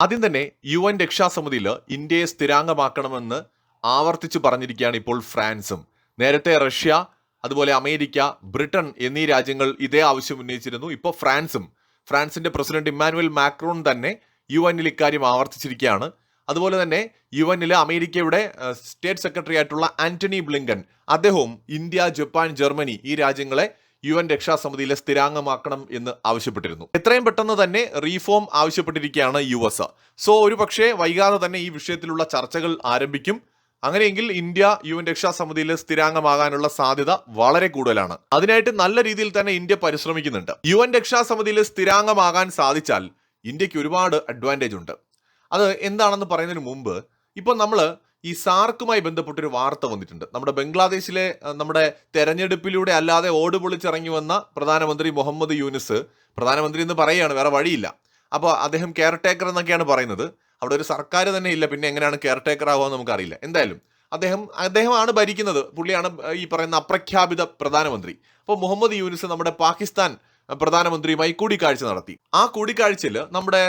ആദ്യം തന്നെ U N രക്ഷാസമിതിയിൽ ഇന്ത്യയെ സ്ഥിരാംഗമാക്കണമെന്ന് ആവർത്തിച്ചു പറഞ്ഞിരിക്കുകയാണ് ഇപ്പോൾ ഫ്രാൻസും. നേരത്തെ റഷ്യ അതുപോലെ അമേരിക്ക ബ്രിട്ടൻ എന്നീ രാജ്യങ്ങൾ ഇതേ ആവശ്യം ഉന്നയിച്ചിരുന്നു. ഇപ്പോൾ ഫ്രാൻസും ഫ്രാൻസിന്റെ പ്രസിഡന്റ് ഇമ്മാനുവൽ മാക്രോൺ തന്നെ യു എന്നിൽ ഇക്കാര്യം ആവർത്തിച്ചിരിക്കുകയാണ്. അതുപോലെ തന്നെ യു എന്നിലെ അമേരിക്കയുടെ സ്റ്റേറ്റ് സെക്രട്ടറി ആയിട്ടുള്ള ആന്റണി ബ്ലിങ്കൻ അദ്ദേഹവും ഇന്ത്യ ജപ്പാൻ ജർമ്മനി ഈ രാജ്യങ്ങളെ യു എൻ രക്ഷാസമിതിയിലെ സ്ഥിരാംഗമാക്കണം എന്ന് ആവശ്യപ്പെട്ടിരുന്നു. എത്രയും പെട്ടെന്ന് തന്നെ റീഫോം ആവശ്യപ്പെട്ടിരിക്കുകയാണ് യു എസ്. സോ ഒരു പക്ഷേ വൈകാതെ തന്നെ ഈ വിഷയത്തിലുള്ള ചർച്ചകൾ ആരംഭിക്കും. അങ്ങനെയെങ്കിൽ ഇന്ത്യ യു എൻ രക്ഷാസമിതിയിൽ സ്ഥിരാംഗമാകാനുള്ള സാധ്യത വളരെ കൂടുതലാണ്. അതിനായിട്ട് നല്ല രീതിയിൽ തന്നെ ഇന്ത്യ പരിശ്രമിക്കുന്നുണ്ട്. യു എൻ രക്ഷാസമിതിയിൽ സ്ഥിരാംഗമാകാൻ സാധിച്ചാൽ ഇന്ത്യയ്ക്ക് ഒരുപാട് അഡ്വാന്റേജ് ഉണ്ട്. അത് എന്താണെന്ന് പറയുന്നതിന് മുമ്പ് ഇപ്പോൾ നമ്മൾ ഈ സാർക്കുമായി ബന്ധപ്പെട്ടൊരു വാർത്ത വന്നിട്ടുണ്ട്. നമ്മുടെ ബംഗ്ലാദേശിലെ നമ്മുടെ തെരഞ്ഞെടുപ്പിലൂടെ അല്ലാതെ ഓട് പൊളിച്ചിറങ്ങി വന്ന പ്രധാനമന്ത്രി മുഹമ്മദ് യൂനിസ് പ്രധാനമന്ത്രി എന്ന് പറയുകയാണ് വേറെ വഴിയില്ല. അപ്പോൾ അദ്ദേഹം കെയർ ടേക്കർ എന്നൊക്കെയാണ് പറയുന്നത്. അവിടെ ഒരു സർക്കാർ തന്നെ ഇല്ല പിന്നെ എങ്ങനെയാണ് കെയർ ടേക്കർ ആവുക നമുക്കറിയില്ല. എന്തായാലും അദ്ദേഹം അദ്ദേഹമാണ് ഭരിക്കുന്നത്. പുള്ളിയാണ് ഈ പറയുന്ന അപ്രഖ്യാപിത പ്രധാനമന്ത്രി. അപ്പോൾ മുഹമ്മദ് യൂനിസ് നമ്മുടെ പാകിസ്ഥാൻ പ്രധാനമന്ത്രിയുമായി കൂടിക്കാഴ്ച നടത്തി. ആ കൂടിക്കാഴ്ചയിൽ നമ്മുടെ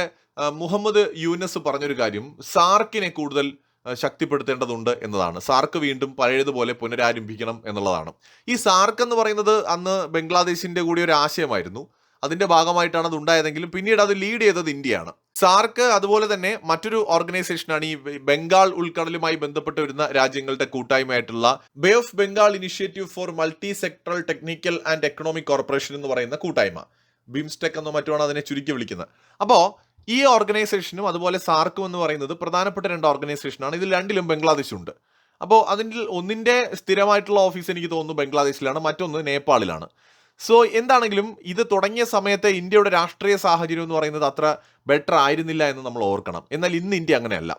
മുഹമ്മദ് യൂനസ് പറഞ്ഞൊരു കാര്യം സാർക്കിനെ കൂടുതൽ ശക്തിപ്പെടുത്തേണ്ടതുണ്ട് എന്നതാണ്. സാർക്ക് വീണ്ടും പഴയതുപോലെ പുനരാരംഭിക്കണം എന്നുള്ളതാണ്. ഈ സാർക്ക് എന്ന് പറയുന്നത് അന്ന് ബംഗ്ലാദേശിന്റെ കൂടി ഒരു ആശയമായിരുന്നു. അതിന്റെ ഭാഗമായിട്ടാണ് അത് ഉണ്ടായതെങ്കിലും പിന്നീട് അത് ലീഡ് ചെയ്തത് ഇന്ത്യയാണ്. സാർക്ക് അതുപോലെ തന്നെ മറ്റൊരു ഓർഗനൈസേഷനാണ് ഈ ബംഗാൾ ഉൾക്കടലുമായി ബന്ധപ്പെട്ട് വരുന്ന രാജ്യങ്ങളുടെ കൂട്ടായ്മയായിട്ടുള്ള bay of Bengal initiative for multi sectoral technical and economic corporation എന്ന് പറയുന്ന കൂട്ടായ്മ. ബിംസ്റ്റെക് എന്നോ മറ്റുമാണ് അതിനെ ചുരുക്കി വിളിക്കുന്നത്. അപ്പോൾ ഈ ഓർഗനൈസേഷനും അതുപോലെ സാർക്കും എന്ന് പറയുന്നത് പ്രധാനപ്പെട്ട രണ്ട് ഓർഗനൈസേഷനാണ്. ഇതിൽ രണ്ടിലും ബംഗ്ലാദേശ് ഉണ്ട് അപ്പോൾ അതിന്റെ ഒന്നിന്റെ സ്ഥിരമായിട്ടുള്ള ഓഫീസ് എനിക്ക് തോന്നുന്നു ബംഗ്ലാദേശിലാണ് മറ്റൊന്ന് നേപ്പാളിലാണ്. സോ എന്താണെങ്കിലും ഇത് തുടങ്ങിയ സമയത്തെ ഇന്ത്യയുടെ രാഷ്ട്രീയ സാഹചര്യം എന്ന് പറയുന്നത് അത്ര ബെറ്റർ ആയിരുന്നില്ല എന്ന് നമ്മൾ ഓർക്കണം. എന്നാൽ ഇന്ന് ഇന്ത്യ അങ്ങനെയല്ല.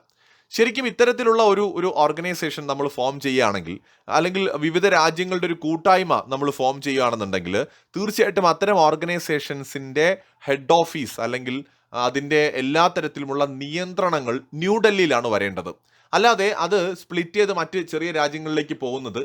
ശരിക്കും ഇത്തരത്തിലുള്ള ഒരു ഒരു ഓർഗനൈസേഷൻ നമ്മൾ ഫോം ചെയ്യുകയാണെങ്കിൽ അല്ലെങ്കിൽ വിവിധ രാജ്യങ്ങളുടെ ഒരു കൂട്ടായ്മ നമ്മൾ ഫോം ചെയ്യുകയാണെന്നുണ്ടെങ്കിൽ തീർച്ചയായിട്ടും അത്തരം ഓർഗനൈസേഷൻസിന്റെ ഹെഡ് ഓഫീസ് അല്ലെങ്കിൽ അതിന്റെ എല്ലാ തരത്തിലുമുള്ള നിയന്ത്രണങ്ങൾ ന്യൂഡൽഹിയിലാണ് വരേണ്ടത്. അല്ലാതെ അത് സ്പ്ലിറ്റ് ചെയ്ത് മറ്റ് ചെറിയ രാജ്യങ്ങളിലേക്ക് പോകുന്നത്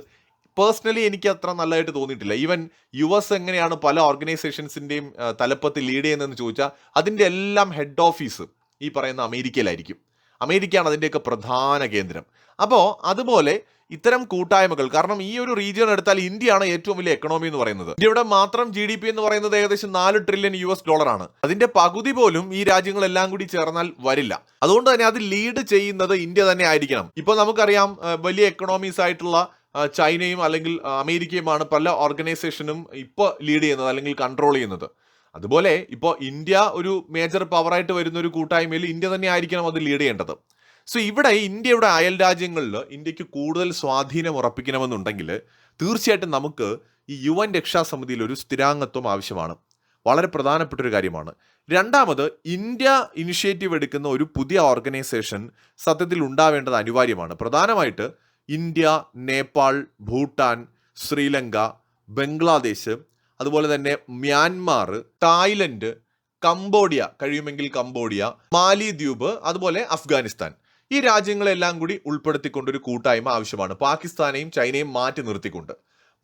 പേഴ്സണലി എനിക്ക് അത്ര നല്ലതായിട്ട് തോന്നിയിട്ടില്ല. ഈവൻ യു എസ് എങ്ങനെയാണ് പല ഓർഗനൈസേഷൻസിന്റെയും തലപ്പത്ത് ലീഡ് ചെയ്യുന്നതെന്ന് ചോദിച്ചാൽ അതിന്റെ എല്ലാം ഹെഡ് ഓഫീസ് ഈ പറയുന്ന അമേരിക്കയിലായിരിക്കും. അമേരിക്കയാണ് അതിന്റെയൊക്കെ പ്രധാന കേന്ദ്രം. അപ്പോൾ അതുപോലെ ഇത്തരം കൂട്ടായ്മകൾ. കാരണം ഈ ഒരു റീജിയൻ എടുത്താൽ ഇന്ത്യയാണ് ഏറ്റവും വലിയ എക്കണോമി എന്ന് പറയുന്നത്. ഇന്ത്യയുടെ മാത്രം ജി ഡി പി എന്ന് പറയുന്നത് ഏകദേശം നാല് ട്രില്യൺ യു എസ് ഡോളറാണ് അതിന്റെ പകുതി പോലും ഈ രാജ്യങ്ങളെല്ലാം കൂടി ചേർന്നാൽ വരില്ല. അതുകൊണ്ട് തന്നെ അത് ലീഡ് ചെയ്യുന്നത് ഇന്ത്യ തന്നെ ആയിരിക്കണം. ഇപ്പൊ നമുക്കറിയാം വലിയ എക്കണോമീസ് ആയിട്ടുള്ള ചൈനയും അല്ലെങ്കിൽ അമേരിക്കയുമാണ് പല ഓർഗനൈസേഷനും ഇപ്പോൾ ലീഡ് ചെയ്യുന്നത് അല്ലെങ്കിൽ കൺട്രോൾ ചെയ്യുന്നത്. അതുപോലെ ഇപ്പോൾ ഇന്ത്യ ഒരു മേജർ പവറായിട്ട് വരുന്ന ഒരു കൂട്ടായ്മയിൽ ഇന്ത്യ തന്നെ ആയിരിക്കണം അത് ലീഡ് ചെയ്യേണ്ടത്. സോ ഇവിടെ ഇന്ത്യയുടെ അയൽ രാജ്യങ്ങളിൽ ഇന്ത്യയ്ക്ക് കൂടുതൽ സ്വാധീനം ഉറപ്പിക്കണമെന്നുണ്ടെങ്കിൽ തീർച്ചയായിട്ടും നമുക്ക് ഈ യു എൻ രക്ഷാസമിതിയിൽ ഒരു സ്ഥിരാംഗത്വം ആവശ്യമാണ്. വളരെ പ്രധാനപ്പെട്ട ഒരു കാര്യമാണ്. രണ്ടാമത് ഇന്ത്യ ഇനിഷ്യേറ്റീവ് എടുക്കുന്ന ഒരു പുതിയ ഓർഗനൈസേഷൻ സത്യത്തിൽ ഉണ്ടാവേണ്ടത് അനിവാര്യമാണ്. പ്രധാനമായിട്ട് ഇന്ത്യ നേപ്പാൾ ഭൂട്ടാൻ ശ്രീലങ്ക ബംഗ്ലാദേശ് അതുപോലെ തന്നെ മ്യാൻമാർ തായ്ലൻഡ് കംബോഡിയ കഴിയുമെങ്കിൽ കംബോഡിയ മാലിദ്വീപ് അതുപോലെ അഫ്ഗാനിസ്ഥാൻ. ഈ രാജ്യങ്ങളെല്ലാം കൂടി ഉൾപ്പെടുത്തിക്കൊണ്ട് ഒരു കൂട്ടായ്മ ആവശ്യമാണ്. പാകിസ്ഥാനെയും ചൈനയും മാറ്റി നിർത്തിക്കൊണ്ട്.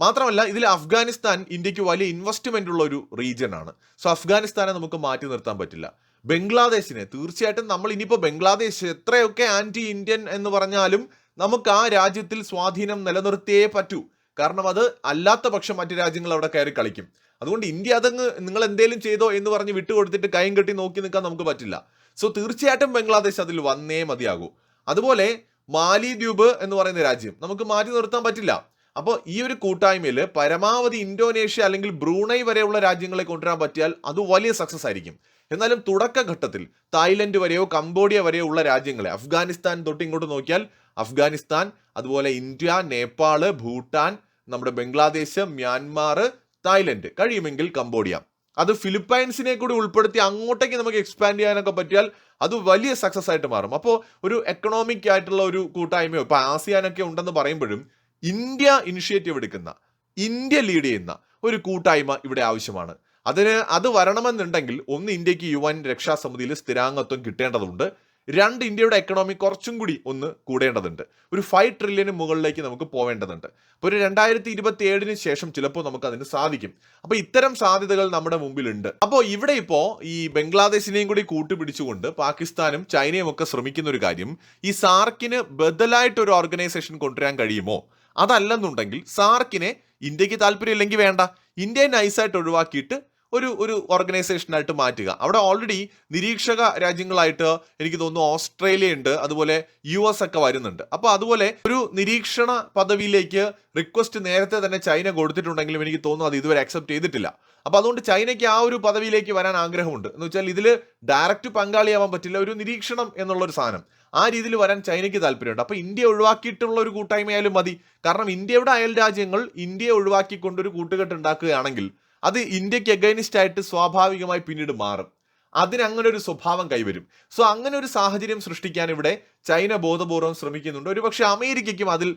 മാത്രമല്ല ഇതിൽ അഫ്ഗാനിസ്ഥാൻ ഇന്ത്യയ്ക്ക് വലിയ ഇൻവെസ്റ്റ്മെന്റ് ഉള്ള ഒരു റീജിയൻ ആണ്. സോ അഫ്ഗാനിസ്ഥാനെ നമുക്ക് മാറ്റി നിർത്താൻ പറ്റില്ല. ബംഗ്ലാദേശിനെ തീർച്ചയായിട്ടും നമ്മൾ ഇനിയിപ്പോൾ ബംഗ്ലാദേശ് എത്രയൊക്കെ ആന്റി ഇന്ത്യൻ എന്ന് പറഞ്ഞാലും നമുക്ക് ആ രാജ്യത്തിൽ സ്വാധീനം നിലനിർത്തിയേ പറ്റൂ. കാരണം അത് അല്ലാത്ത പക്ഷം മറ്റു രാജ്യങ്ങൾ അവിടെ കയറി കളിക്കും. അതുകൊണ്ട് ഇന്ത്യ അതങ്ങ് നിങ്ങൾ എന്തേലും ചെയ്തോ എന്ന് പറഞ്ഞ് വിട്ടുകൊടുത്തിട്ട് കൈയും കെട്ടി നോക്കി നിൽക്കാൻ നമുക്ക് പറ്റില്ല. സോ തീർച്ചയായിട്ടും ബംഗ്ലാദേശ് അതിൽ വന്നേ മതിയാകൂ. അതുപോലെ മാലിദ്വീപ് എന്ന് പറയുന്ന രാജ്യം നമുക്ക് മാറ്റി നിർത്താൻ പറ്റില്ല. അപ്പോൾ ഈ ഒരു കൂട്ടായ്മയിൽ പരമാവധി ഇന്തോനേഷ്യ അല്ലെങ്കിൽ ബ്രൂണൈ വരെയുള്ള രാജ്യങ്ങളെ കൊണ്ടുവരാൻ പറ്റിയാൽ അത് വലിയ സക്സസ് ആയിരിക്കും. എന്നാലും തുടക്കഘട്ടത്തിൽ തായ്ലൻഡ് വരെയോ കംബോഡിയ വരെയോ ഉള്ള രാജ്യങ്ങളെ അഫ്ഗാനിസ്ഥാൻ തൊട്ട് ഇങ്ങോട്ട് നോക്കിയാൽ അഫ്ഗാനിസ്ഥാൻ അതുപോലെ ഇന്ത്യ നേപ്പാൾ ഭൂട്ടാൻ നമ്മുടെ ബംഗ്ലാദേശ് മ്യാൻമാർ തായ്ലൻഡ് കഴിയുമെങ്കിൽ കംബോഡിയ. അത് ഫിലിപ്പൈൻസിനെ കൂടി ഉൾപ്പെടുത്തി അങ്ങോട്ടേക്ക് നമുക്ക് എക്സ്പാൻഡ് ചെയ്യാനൊക്കെ പറ്റിയാൽ അത് വലിയ സക്സസ് ആയിട്ട് മാറും. അപ്പോൾ ഒരു എക്കണോമിക് ആയിട്ടുള്ള ഒരു കൂട്ടായ്മയോ ഇപ്പോൾ ആസിയാനൊക്കെ ഉണ്ടെന്ന് പറയുമ്പോഴും ഇന്ത്യ ഇനിഷ്യേറ്റീവ് എടുക്കുന്ന ഇന്ത്യ ലീഡ് ചെയ്യുന്ന ഒരു കൂട്ടായ്മ ഇവിടെ ആവശ്യമാണ്. അതിന് അത് വരണമെന്നുണ്ടെങ്കിൽ ഒന്ന് ഇന്ത്യയ്ക്ക് യു എൻ രക്ഷാസമിതിയിൽ സ്ഥിരാംഗത്വം കിട്ടേണ്ടതുണ്ട്. രണ്ട് ഇന്ത്യയുടെ എക്കണോമി കുറച്ചും കൂടി ഒന്ന് കൂടേണ്ടതുണ്ട്. ഒരു ഫൈവ് ട്രില്യന് മുകളിലേക്ക് നമുക്ക് പോവേണ്ടതുണ്ട്. അപ്പോൾ ഒരു രണ്ടായിരത്തി ഇരുപത്തി ഏഴിന് ശേഷം ചിലപ്പോൾ നമുക്ക് അതിന് സാധിക്കും. അപ്പോൾ ഇത്തരം സാധ്യതകൾ നമ്മുടെ മുമ്പിലുണ്ട്. അപ്പോൾ ഇവിടെ ഇപ്പോൾ ഈ ബംഗ്ലാദേശിനെയും കൂടി കൂട്ടുപിടിച്ചുകൊണ്ട് പാകിസ്ഥാനും ചൈനയും ഒക്കെ ശ്രമിക്കുന്ന ഒരു കാര്യം ഈ സാർക്കിന് ബദലായിട്ട് ഒരു ഓർഗനൈസേഷൻ കൊണ്ടുവരാൻ കഴിയുമോ? അതല്ലെന്നുണ്ടെങ്കിൽ സാർക്കിനെ ഇന്ത്യയ്ക്ക് താല്പര്യമില്ലെങ്കിൽ വേണ്ട. ഇന്ത്യയെ നൈസായിട്ട് ഒഴിവാക്കിയിട്ട് ഒരു ഒരു ഓർഗനൈസേഷനായിട്ട് മാറ്റുക. അവിടെ ഓൾറെഡി നിരീക്ഷക രാജ്യങ്ങളായിട്ട് എനിക്ക് തോന്നുന്നു ഓസ്ട്രേലിയ ഉണ്ട് അതുപോലെ യു എസ് ഒക്കെ വരുന്നുണ്ട്. അപ്പോൾ അതുപോലെ ഒരു നിരീക്ഷണ പദവിയിലേക്ക് റിക്വസ്റ്റ് നേരത്തെ തന്നെ ചൈന കൊടുത്തിട്ടുണ്ടെങ്കിലും എനിക്ക് തോന്നുന്നു അത് ഇതുവരെ അക്സെപ്റ്റ് ചെയ്തിട്ടില്ല. അപ്പോൾ അതുകൊണ്ട് ചൈനയ്ക്ക് ആ ഒരു പദവിയിലേക്ക് വരാൻ ആഗ്രഹമുണ്ട്. എന്ന് വെച്ചാൽ ഇതിൽ ഡയറക്റ്റ് പങ്കാളിയാവാൻ പറ്റില്ല ഒരു നിരീക്ഷണം എന്നുള്ള ഒരു സാധനം. ആ രീതിയിൽ വരാൻ ചൈനയ്ക്ക് താല്പര്യമുണ്ട്. അപ്പോൾ ഇന്ത്യ ഒഴിവാക്കിയിട്ടുള്ള ഒരു കൂട്ടായ്മയായാലും മതി. കാരണം ഇന്ത്യയുടെ അയൽ രാജ്യങ്ങൾ ഇന്ത്യയെ ഒഴിവാക്കിക്കൊണ്ട് ഒരു കൂട്ടുകെട്ട് ഉണ്ടാക്കുകയാണെങ്കിൽ അത് ഇന്ത്യയ്ക്ക് എഗൈനിസ്റ്റ് ആയിട്ട് സ്വാഭാവികമായി പിന്നീട് മാറും. അതിനങ്ങനെ ഒരു സ്വഭാവം കൈവരും. സോ അങ്ങനെ ഒരു സാഹചര്യം സൃഷ്ടിക്കാൻ ഇവിടെ ചൈന ബോധപൂർവം ശ്രമിക്കുന്നുണ്ട്. ഒരുപക്ഷെ അമേരിക്കയ്ക്കും അതിൽ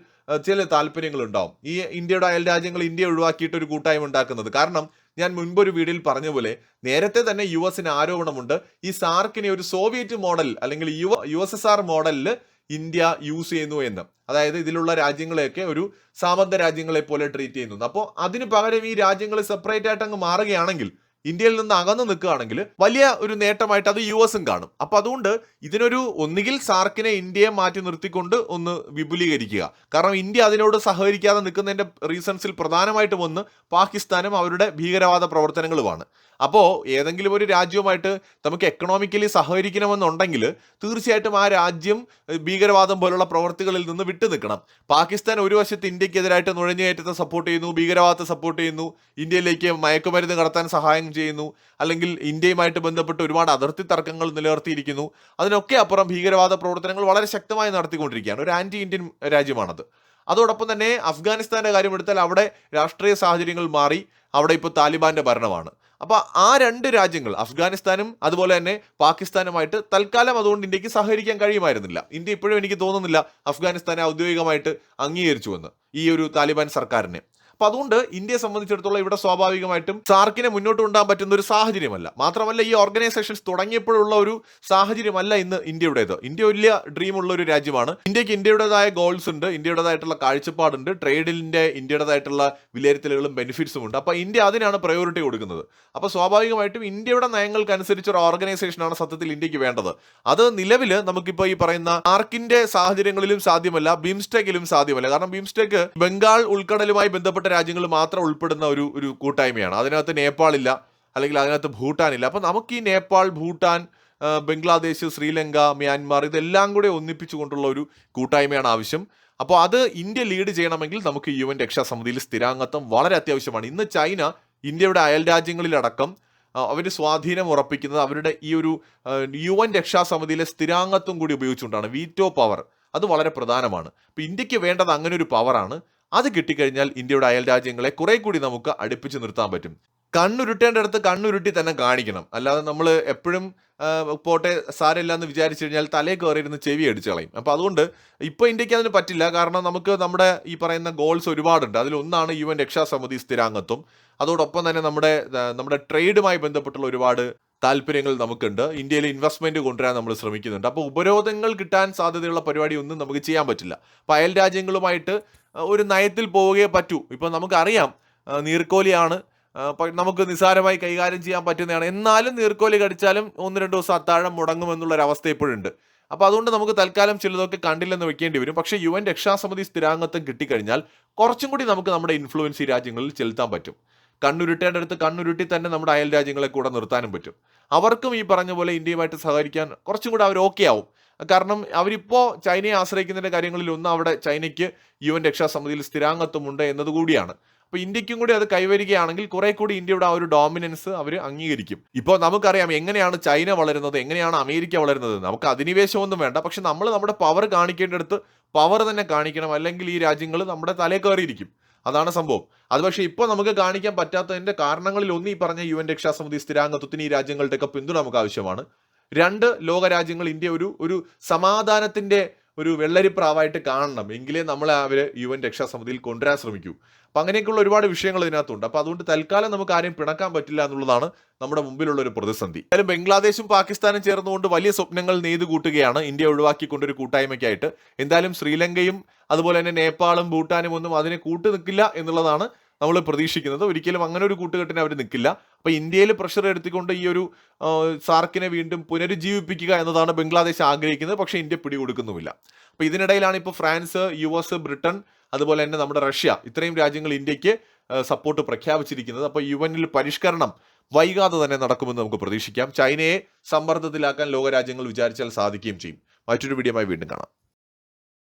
ചില താല്പര്യങ്ങൾ ഉണ്ടാവും ഈ ഇന്ത്യയുടെ അയൽ രാജ്യങ്ങൾ ഇന്ത്യ ഒഴിവാക്കിയിട്ട് ഒരു കൂട്ടായ്മ ഉണ്ടാക്കുന്നത്. കാരണം ഞാൻ മുൻപൊരു വീഡിയോയിൽ പറഞ്ഞ പോലെ നേരത്തെ തന്നെ യു എസിന് ആരോപണമുണ്ട്. ഈ സാർക്കിനെ ഒരു സോവിയറ്റ് മോഡൽ അല്ലെങ്കിൽ U U S S R മോഡലിൽ ഇന്ത്യ യൂസ് ചെയ്യുന്നു എന്ന്. അതായത് ഇതിലുള്ള രാജ്യങ്ങളെയൊക്കെ ഒരു സാമന്ത രാജ്യങ്ങളെ പോലെ ട്രീറ്റ് ചെയ്യുന്നു. അപ്പോൾ അതിന് പകരം ഈ രാജ്യങ്ങൾ സെപ്പറേറ്റ് ആയിട്ട് അങ്ങ് മാറുകയാണെങ്കിൽ ഇന്ത്യയിൽ നിന്ന് അകന്നു നിൽക്കുകയാണെങ്കിൽ വലിയ ഒരു നേട്ടമായിട്ട് അത് യു എസും കാണും. അപ്പൊ അതുകൊണ്ട് ഇതിനൊരു ഒന്നുകിൽ സാർക്കിനെ ഇന്ത്യയെ മാറ്റി നിർത്തിക്കൊണ്ട് ഒന്ന് വിപുലീകരിക്കുക. കാരണം ഇന്ത്യ അതിനോട് സഹകരിക്കാതെ നിൽക്കുന്നതിന്റെ റീസൺസിൽ പ്രധാനമായിട്ടും ഒന്ന് പാകിസ്ഥാനും അവരുടെ ഭീകരവാദ പ്രവർത്തനങ്ങളുമാണ്. അപ്പോൾ ഏതെങ്കിലും ഒരു രാജ്യവുമായിട്ട് നമുക്ക് എക്കണോമിക്കലി സഹകരിക്കണമെന്നുണ്ടെങ്കിൽ തീർച്ചയായിട്ടും ആ രാജ്യം ഭീകരവാദം പോലുള്ള പ്രവർത്തികളിൽ നിന്ന് വിട്ടു നിൽക്കണം. പാകിസ്ഥാൻ ഒരു വശത്ത് ഇന്ത്യക്കെതിരായിട്ട് നുഴഞ്ഞുകയറ്റത്തെ സപ്പോർട്ട് ചെയ്യുന്നു ഭീകരവാദത്തെ സപ്പോർട്ട് ചെയ്യുന്നു ഇന്ത്യയിലേക്ക് മയക്കുമരുന്ന് കടത്താൻ സഹായം ചെയ്യുന്നു അല്ലെങ്കിൽ ഇന്ത്യയുമായിട്ട് ബന്ധപ്പെട്ട് ഒരുപാട് അതിർത്തി തർക്കങ്ങൾ നിലനിർത്തിയിരിക്കുന്നു. അതിനൊക്കെ അപ്പുറം ഭീകരവാദ പ്രവർത്തനങ്ങൾ വളരെ ശക്തമായി നടത്തിക്കൊണ്ടിരിക്കുകയാണ്. ഒരു ആന്റി ഇന്ത്യൻ രാജ്യമാണത്. അതോടൊപ്പം തന്നെ അഫ്ഗാനിസ്ഥാന്റെ കാര്യം എടുത്താൽ അവിടെ രാഷ്ട്രീയ സാഹചര്യങ്ങൾ മാറി. അവിടെ ഇപ്പോൾ താലിബാന്റെ ഭരണമാണ്. അപ്പോൾ ആ രണ്ട് രാജ്യങ്ങൾ അഫ്ഗാനിസ്ഥാനും അതുപോലെ തന്നെ പാകിസ്ഥാനുമായിട്ട് തൽക്കാലം അതുകൊണ്ട് ഇന്ത്യയ്ക്ക് സഹകരിക്കാൻ കഴിയുമായിരുന്നില്ല. ഇന്ത്യ ഇപ്പോഴും എനിക്ക് തോന്നുന്നില്ല അഫ്ഗാനിസ്ഥാനെ ഔദ്യോഗികമായിട്ട് അംഗീകരിച്ചുവെന്ന് ഈ ഒരു താലിബാൻ സർക്കാരിനെ. അപ്പൊ അതുകൊണ്ട് ഇന്ത്യയെ സംബന്ധിച്ചിടത്തോളം ഇവിടെ സ്വാഭാവികമായിട്ടും സാർക്കിനെ മുന്നോട്ട് കൊണ്ടുപോകാൻ പറ്റുന്ന ഒരു സാഹചര്യമല്ല. മാത്രമല്ല ഈ ഓർഗനൈസേഷൻസ് തുടങ്ങിയപ്പോഴുള്ള ഒരു സാഹചര്യമല്ല ഇന്ന് ഇന്ത്യയുടേത്. ഇന്ത്യ വലിയ ഡ്രീം ഉള്ള ഒരു രാജ്യമാണ്. ഇന്ത്യയ്ക്ക് ഇന്ത്യയുടേതായ ഗോൾസ് ഉണ്ട് ഇന്ത്യയുടേതായിട്ടുള്ള കാഴ്ചപ്പാടുണ്ട് ട്രേഡിന്റെ ഇന്ത്യയുടേതായിട്ടുള്ള വിലയിരുത്തലുകളും ബെനിഫിറ്റ്സും ഉണ്ട്. അപ്പൊ ഇന്ത്യ അതിനാണ് പ്രയോറിറ്റി കൊടുക്കുന്നത്. അപ്പൊ സ്വാഭാവികമായിട്ടും ഇന്ത്യയുടെ നയങ്ങൾക്കനുസരിച്ച് ഒരു ഓർഗനൈസേഷനാണ് സത്യത്തിൽ ഇന്ത്യയ്ക്ക് വേണ്ടത്. അത് നിലവിൽ നമുക്കിപ്പോൾ ഈ പറയുന്ന ആർക്കിന്റെ സാഹചര്യങ്ങളിലും സാധ്യമല്ല ബിംസ്റ്റെക്കിലും സാധ്യമല്ല. കാരണം ബിംസ്റ്റെക്ക് ബംഗാൾ ഉൾക്കടലുമായി ബന്ധപ്പെട്ട രാജ്യങ്ങൾ മാത്രം ഉൾപ്പെടുന്ന ഒരു ഒരു കൂട്ടായ്മയാണ്. അതിനകത്ത് നേപ്പാളില്ല അല്ലെങ്കിൽ അതിനകത്ത് ഭൂട്ടാൻ ഇല്ല അപ്പൊ നമുക്ക് ഈ നേപ്പാൾ ഭൂട്ടാൻ ബംഗ്ലാദേശ് ശ്രീലങ്ക മ്യാൻമാർ ഇതെല്ലാം കൂടെ ഒന്നിപ്പിച്ചുകൊണ്ടുള്ള ഒരു കൂട്ടായ്മയാണ് ആവശ്യം. അപ്പോൾ അത് ഇന്ത്യ ലീഡ് ചെയ്യണമെങ്കിൽ നമുക്ക് യു എൻ രക്ഷാസമിതിയിൽ സ്ഥിരാംഗത്വം വളരെ അത്യാവശ്യമാണ്. ഇന്ന് ചൈന ഇന്ത്യയുടെ അയൽ രാജ്യങ്ങളിലടക്കം അവർ സ്വാധീനം ഉറപ്പിക്കുന്നത് അവരുടെ ഈ ഒരു യു എൻ രക്ഷാസമിതിയിലെ സ്ഥിരാംഗത്വം കൂടി ഉപയോഗിച്ചുകൊണ്ടാണ്. വീറ്റോ പവർ അത് വളരെ പ്രധാനമാണ്. അപ്പോൾ ഇന്ത്യയ്ക്ക് വേണ്ടത് അങ്ങനെ ഒരു പവറാണ്. അത് കിട്ടിക്കഴിഞ്ഞാൽ ഇന്ത്യയുടെ അയൽ രാജ്യങ്ങളെ കുറെ കൂടി നമുക്ക് അടുപ്പിച്ച് നിർത്താൻ പറ്റും. കണ്ണുരുട്ടേണ്ടടുത്ത് കണ്ണുരുട്ടി തന്നെ കാണിക്കണം. അല്ലാതെ നമ്മൾ എപ്പോഴും പോട്ടെ സാരമില്ല എന്ന് വിചാരിച്ചു കഴിഞ്ഞാൽ തലേ കയറിയിരുന്ന് ചെവി അടിച്ചു കളയും. അപ്പോൾ അതുകൊണ്ട് ഇപ്പോൾ ഇന്ത്യയ്ക്ക് അതിന് പറ്റില്ല. കാരണം നമുക്ക് നമ്മുടെ ഈ പറയുന്ന ഗോൾസ് ഒരുപാടുണ്ട്. അതിലൊന്നാണ് യു എൻ രക്ഷാസമിതി സ്ഥിരാംഗത്വം. അതോടൊപ്പം തന്നെ നമ്മുടെ നമ്മുടെ ട്രേഡുമായി ബന്ധപ്പെട്ടുള്ള ഒരുപാട് താല്പര്യങ്ങൾ നമുക്കുണ്ട്. ഇന്ത്യയിൽ ഇൻവെസ്റ്റ്മെന്റ് കൊണ്ടുവരാൻ നമ്മൾ ശ്രമിക്കുന്നുണ്ട്. അപ്പോൾ ഉപരോധങ്ങൾ കിട്ടാൻ സാധ്യതയുള്ള പരിപാടി ഒന്നും നമുക്ക് ചെയ്യാൻ പറ്റില്ല. അപ്പോൾ അയൽ രാജ്യങ്ങളുമായിട്ട് ഒരു നയത്തിൽ പോവുകയേ പറ്റൂ. ഇപ്പോൾ നമുക്കറിയാം നീർക്കോലിയാണ് നമുക്ക് നിസ്സാരമായി കൈകാര്യം ചെയ്യാൻ പറ്റുന്നതാണ്. എന്നാലും നീർക്കോലി കടിച്ചാലും ഒന്ന് രണ്ട് ദിവസം അത്താഴം മുടങ്ങുമെന്നുള്ള ഒരു അവസ്ഥ ഇപ്പോഴുണ്ട്. അപ്പോൾ അതുകൊണ്ട് നമുക്ക് തൽക്കാലം ചിലതൊക്കെ കണ്ടില്ലെന്ന് വെക്കേണ്ടി വരും. പക്ഷേ യു എൻ രക്ഷാസമിതി സ്ഥിരാംഗത്വം കിട്ടിക്കഴിഞ്ഞാൽ കുറച്ചും കൂടി നമുക്ക് നമ്മുടെ ഇൻഫ്ലുവൻസ് ഈ രാജ്യങ്ങളിൽ ചെലുത്താൻ പറ്റും. കണ്ണുരുട്ടേണ്ടടുത്ത് കണ്ണുരുട്ടി തന്നെ നമ്മുടെ അയൽ രാജ്യങ്ങളെ കൂടെ നിർത്താനും പറ്റും. അവർക്കും ഈ പറഞ്ഞ പോലെ ഇന്ത്യയുമായിട്ട് സഹകരിക്കാൻ കുറച്ചും കൂടി അവർ ഓക്കെ ആവും. കാരണം അവരിപ്പോൾ ചൈനയെ ആശ്രയിക്കുന്നതിന്റെ കാര്യങ്ങളിൽ ഒന്ന് അവിടെ ചൈനയ്ക്ക് യു എൻ രക്ഷാസമിതിയിൽ സ്ഥിരാംഗത്വമുണ്ട് എന്നതുകൂടിയാണ്. അപ്പോൾ ഇന്ത്യക്കും കൂടി അത് കൈവരികയാണെങ്കിൽ കുറെ കൂടി ഇന്ത്യയുടെ ആ ഒരു ഡോമിനൻസ് അവർ അംഗീകരിക്കും. ഇപ്പോൾ നമുക്കറിയാം എങ്ങനെയാണ് ചൈന വളരുന്നത് എങ്ങനെയാണ് അമേരിക്ക വളരുന്നത്. നമുക്ക് അധിനിവേശമൊന്നും വേണ്ട. പക്ഷെ നമ്മൾ നമ്മുടെ പവർ കാണിക്കേണ്ടടുത്ത് പവർ തന്നെ കാണിക്കണം. അല്ലെങ്കിൽ ഈ രാജ്യങ്ങൾ നമ്മുടെ തലേ കയറിയിരിക്കും. അതാണ് സംഭവം. അത് പക്ഷേ ഇപ്പോൾ നമുക്ക് കാണിക്കാൻ പറ്റാത്തതിന്റെ കാരണങ്ങളിൽ ഒന്ന് ഈ പറഞ്ഞ യു എൻ രക്ഷാസമിതി സ്ഥിരാംഗത്വത്തിന് ഈ രാജ്യങ്ങളുടെയൊക്കെ പിന്തുണ നമുക്ക് ആവശ്യമാണ്. രണ്ട് ലോകരാജ്യങ്ങൾ ഇന്ത്യ ഒരു ഒരു സമാധാനത്തിന്റെ ഒരു വെള്ളരിപ്രാവായിട്ട് കാണണം. എങ്കിലേ നമ്മൾ അവർ യു എൻ രക്ഷാസമിതിയിൽ കൊണ്ടുവരാൻ ശ്രമിക്കൂ. അപ്പം അങ്ങനെയൊക്കെയുള്ള ഒരുപാട് വിഷയങ്ങൾ ഇതിനകത്തുണ്ട്. അപ്പോൾ അതുകൊണ്ട് തൽക്കാലം നമുക്ക് ആരെയും പിണക്കാൻ പറ്റില്ല എന്നുള്ളതാണ് നമ്മുടെ മുമ്പിലുള്ള ഒരു പ്രതിസന്ധി. എന്തായാലും ബംഗ്ലാദേശും പാകിസ്ഥാനും ചേർന്നുകൊണ്ട് വലിയ സ്വപ്നങ്ങൾ നെയ്തു കൂട്ടുകയാണ് ഇന്ത്യ ഒഴിവാക്കിക്കൊണ്ടൊരു കൂട്ടായ്മയ്ക്കായിട്ട്. എന്തായാലും ശ്രീലങ്കയും അതുപോലെ തന്നെ നേപ്പാളും ഭൂട്ടാനും ഒന്നും അതിനെ കൂട്ടു നിൽക്കില്ല എന്നുള്ളതാണ് നമ്മൾ പ്രതീക്ഷിക്കുന്നത്. ഒരിക്കലും അങ്ങനെ ഒരു കൂട്ടുകെട്ടിന് അവർ നിൽക്കില്ല അപ്പോൾ ഇന്ത്യയിൽ പ്രഷർ എടുത്തിക്കൊണ്ട് ഈ ഒരു സാർക്കിനെ വീണ്ടും പുനരുജ്ജീവിപ്പിക്കുക എന്നതാണ് ബംഗ്ലാദേശ് ആഗ്രഹിക്കുന്നത്. പക്ഷേ ഇന്ത്യ പിടികൊടുക്കുന്നുമില്ല. അപ്പോൾ ഇതിനിടയിലാണ് ഇപ്പോൾ ഫ്രാൻസ് യു എസ് ബ്രിട്ടൻ അതുപോലെ തന്നെ നമ്മുടെ റഷ്യ ഇത്രയും രാജ്യങ്ങൾ ഇന്ത്യയ്ക്ക് സപ്പോർട്ട് പ്രഖ്യാപിച്ചിരിക്കുന്നത്. അപ്പോൾ യു എനിൽ പരിഷ്കരണം വൈകാതെ തന്നെ നടക്കുമെന്ന് നമുക്ക് പ്രതീക്ഷിക്കാം. ചൈനയെ സമ്മർദ്ദത്തിലാക്കാൻ ലോകരാജ്യങ്ങൾ വിചാരിച്ചാൽ സാധിക്കുകയും ചെയ്യും. മറ്റൊരു വീഡിയോമായി വീണ്ടും കാണാം.